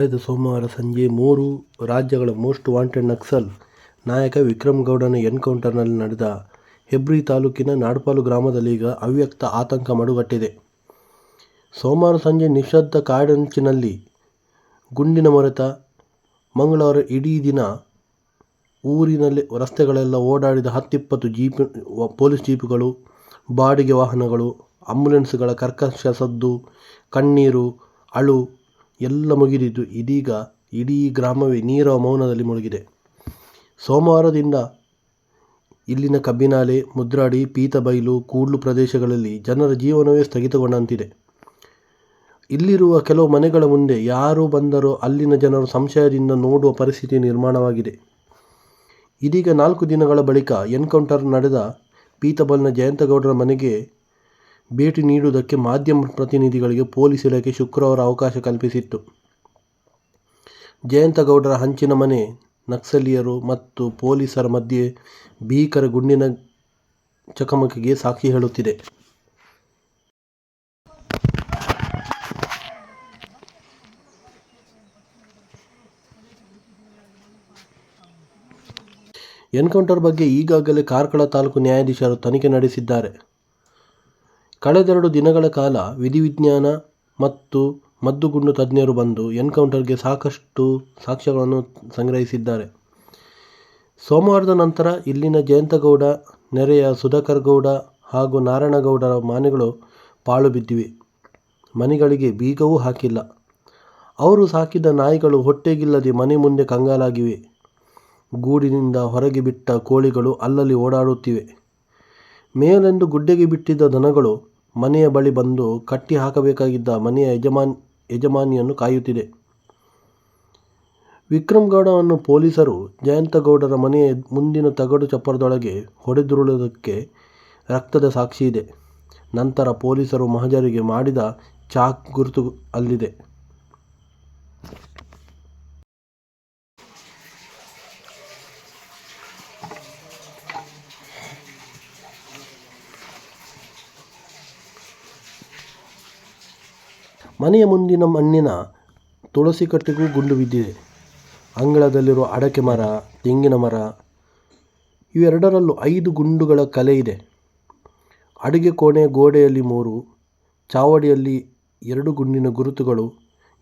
ಕಳೆದ ಸೋಮವಾರ ಸಂಜೆ ಮೂರು ರಾಜ್ಯಗಳ ಮೋಸ್ಟ್ ವಾಂಟೆಡ್ ನಕ್ಸಲ್ ನಾಯಕ ವಿಕ್ರಮ್ ಗೌಡನ ಎನ್ಕೌಂಟರ್ನಲ್ಲಿ ನಡೆದ ಹೆಬ್ರಿ ತಾಲೂಕಿನ ನಾಡ್ಪಾಲು ಗ್ರಾಮದಲ್ಲೀಗ ಅವ್ಯಕ್ತ ಆತಂಕ ಮಡುಗಟ್ಟಿದೆ. ಸೋಮವಾರ ಸಂಜೆ ನಿಶ್ಶಬ್ದ ಕಾಡಂಚಿನಲ್ಲಿ ಗುಂಡಿನ ಮೊರೆತ. ಮಂಗಳವಾರ ಇಡೀ ದಿನ ಊರಿನಲ್ಲಿ ರಸ್ತೆಗಳೆಲ್ಲ ಓಡಾಡಿದ ಹತ್ತಿಪ್ಪತ್ತು ಜೀಪ್ ಪೊಲೀಸ್ ಜೀಪುಗಳು, ಬಾಡಿಗೆ ವಾಹನಗಳು, ಆಂಬ್ಯುಲೆನ್ಸ್ಗಳ ಕರ್ಕಶ ಸದ್ದು, ಕಣ್ಣೀರು, ಅಳು ಎಲ್ಲ ಮುಗಿದಿದ್ದು ಇದೀಗ ಇಡೀ ಗ್ರಾಮವೇ ನೀರವ ಮೌನದಲ್ಲಿ ಮುಳುಗಿದೆ. ಸೋಮವಾರದಿಂದ ಇಲ್ಲಿನ ಕಬ್ಬಿನಾಲೆ, ಮುದ್ರಾಡಿ, ಪೀತಬೈಲು, ಕೂಡ್ಲು ಪ್ರದೇಶಗಳಲ್ಲಿ ಜನರ ಜೀವನವೇ ಸ್ಥಗಿತಗೊಂಡಂತಿದೆ. ಇಲ್ಲಿರುವ ಕೆಲವು ಮನೆಗಳ ಮುಂದೆ ಯಾರು ಬಂದರೂ ಅಲ್ಲಿನ ಜನರು ಸಂಶಯದಿಂದ ನೋಡುವ ಪರಿಸ್ಥಿತಿ ನಿರ್ಮಾಣವಾಗಿದೆ. ಇದೀಗ ನಾಲ್ಕು ದಿನಗಳ ಬಳಿಕ ಎನ್ಕೌಂಟರ್ ನಡೆದ ಪೀತಬಲ್ನ ಜಯಂತಗೌಡರ ಮನೆಗೆ ಭೇಟಿ ನೀಡುವುದಕ್ಕೆ ಮಾಧ್ಯಮ ಪ್ರತಿನಿಧಿಗಳಿಗೆ ಪೊಲೀಸ್ ಇಲಾಖೆ ಶುಕ್ರವಾರ ಅವಕಾಶ ಕಲ್ಪಿಸಿತ್ತು. ಜಯಂತಗೌಡರ ಹಂಚಿನ ಮನೆ, ನಕ್ಸಲೀಯರು ಮತ್ತು ಪೊಲೀಸರ ಮಧ್ಯೆ ಭೀಕರ ಗುಂಡಿನ ಚಕಮಕಿಗೆ ಸಾಕ್ಷಿ ಹೇಳುತ್ತಿದೆ. ಎನ್ಕೌಂಟರ್ ಬಗ್ಗೆ ಈಗಾಗಲೇ ಕಾರ್ಕಳ ತಾಲೂಕು ನ್ಯಾಯಾಧೀಶರು ತನಿಖೆ ನಡೆಸಿದ್ದಾರೆ. ಕಳೆದೆರಡು ದಿನಗಳ ಕಾಲ ವಿಧಿವಿಜ್ಞಾನ ಮತ್ತು ಮದ್ದುಗುಂಡು ತಜ್ಞರು ಬಂದು ಎನ್ಕೌಂಟರ್ಗೆ ಸಾಕಷ್ಟು ಸಾಕ್ಷ್ಯಗಳನ್ನು ಸಂಗ್ರಹಿಸಿದ್ದಾರೆ. ಸೋಮವಾರದ ನಂತರ ಇಲ್ಲಿನ ಜಯಂತಗೌಡ, ನೆರೆಯ ಸುಧಾಕರಗೌಡ ಹಾಗೂ ನಾರಾಯಣಗೌಡರ ಮನೆಗಳು ಪಾಳು ಬಿದ್ದಿವೆ. ಮನೆಗಳಿಗೆ ಬೀಗವೂ ಹಾಕಿಲ್ಲ. ಅವರು ಸಾಕಿದ ನಾಯಿಗಳು ಹೊಟ್ಟೆಗಿಲ್ಲದೆ ಮನೆ ಮುಂದೆ ಕಂಗಾಲಾಗಿವೆ. ಗೂಡಿನಿಂದ ಹೊರಗೆ ಬಿಟ್ಟ ಕೋಳಿಗಳು ಅಲ್ಲಲ್ಲಿ ಓಡಾಡುತ್ತಿವೆ. ಮೇಲೆಂದು ಗುಡ್ಡೆಗೆ ಬಿಟ್ಟಿದ್ದ ದನಗಳು ಮನೆಯ ಬಳಿ ಬಂದು ಕಟ್ಟಿ ಹಾಕಬೇಕಾಗಿದ್ದ ಮನೆಯ ಯಜಮಾನಿಯನ್ನು ಕಾಯುತ್ತಿದೆ. ವಿಕ್ರಮ್ ಗೌಡನನ್ನು ಪೊಲೀಸರು ಜಯಂತಗೌಡರ ಮನೆಯ ಮುಂದಿನ ತಗಡು ಚಪ್ಪರದೊಳಗೆ ಹೊಡೆದುರುಳುವುದಕ್ಕೆ ರಕ್ತದ ಸಾಕ್ಷಿ ಇದೆ ನಂತರ ಪೊಲೀಸರು ಮಹಜರಿಗೆ ಮಾಡಿದ ಚಾಕ್ ಗುರುತು ಅಲ್ಲಿದೆ. ಮನೆಯ ಮುಂದಿನ ಮಣ್ಣಿನ ತುಳಸಿಕಟ್ಟೆಗೂ ಗುಂಡು ಬಿದ್ದಿದೆ. ಅಂಗಳದಲ್ಲಿರುವ ಅಡಕೆ ಮರ, ತೆಂಗಿನ ಮರ ಇವೆರಡರಲ್ಲೂ ಐದು ಗುಂಡುಗಳ ಕಲೆ ಇದೆ. ಅಡುಗೆ ಕೋಣೆಯ ಗೋಡೆಯಲ್ಲಿ ಮೂರು, ಚಾವಡಿಯಲ್ಲಿ ಎರಡು ಗುಂಡಿನ ಗುರುತುಗಳು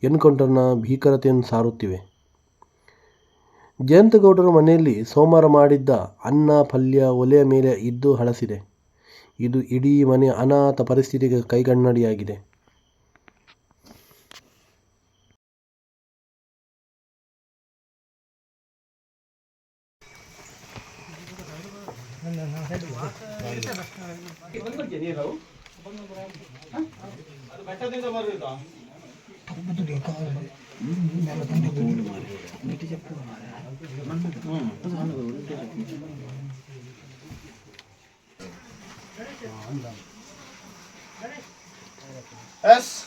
ಎನ್ಕೌಂಟರ್ನ ಭೀಕರತೆಯನ್ನು ಸಾರುತ್ತಿವೆ. ಜಯಂತಗೌಡರ ಮನೆಯಲ್ಲಿ ಸೋಮವಾರ ಮಾಡಿದ್ದ ಅನ್ನ, ಪಲ್ಯ ಒಲೆಯ ಮೇಲೆ ಇದ್ದು ಹಳಸಿದೆ. ಇದು ಇಡೀ ಮನೆಯ ಅನಾಥ ಪರಿಸ್ಥಿತಿಗೆ ಕೈಗನ್ನಡಿಯಾಗಿದೆ. S.